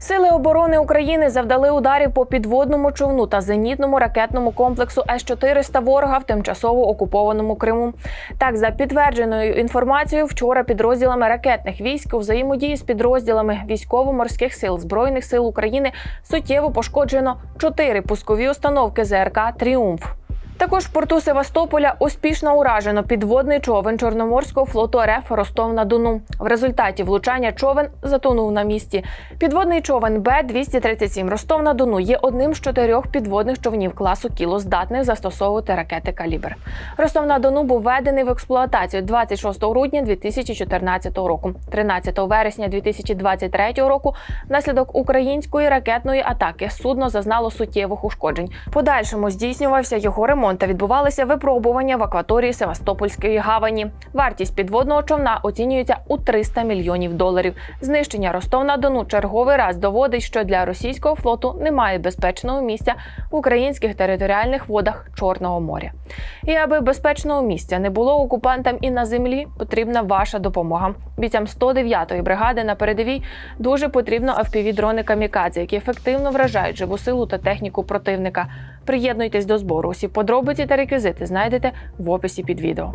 Сили оборони України завдали ударів по підводному човну та зенітному ракетному комплексу С-400 ворога в тимчасово окупованому Криму. Так, за підтвердженою інформацією, вчора підрозділами ракетних військ у взаємодії з підрозділами військово-морських сил збройних сил України суттєво пошкоджено чотири пускові установки ЗРК Тріумф. Також в порту Севастополя успішно уражено підводний човен Чорноморського флоту РФ Ростов на Дону. В результаті влучання човен затонув на місці. Підводний човен Б-237 Ростов на Дону є одним з чотирьох підводних човнів класу кіло, здатних застосовувати ракети калібр. Ростов на Дону був введений в експлуатацію 26 грудня 2014 року. 13 вересня 2023 року внаслідок української ракетної атаки судно зазнало суттєвих ушкоджень. Подальшому здійснювався його ремонт та відбувалися випробування в акваторії Севастопольської гавані. Вартість підводного човна оцінюється у 300 мільйонів доларів. Знищення Ростов на Дону черговий раз доводить, що для російського флоту немає безпечного місця в українських територіальних водах Чорного моря. І аби безпечного місця не було окупантам і на землі, потрібна ваша допомога. Бійцям 109-ї бригади на передовій дуже потрібно FPV-дрони камікадзе, які ефективно вражають живу силу та техніку противника. Приєднуйтесь до збору. Усі подробиці та реквізити знайдете в описі під відео.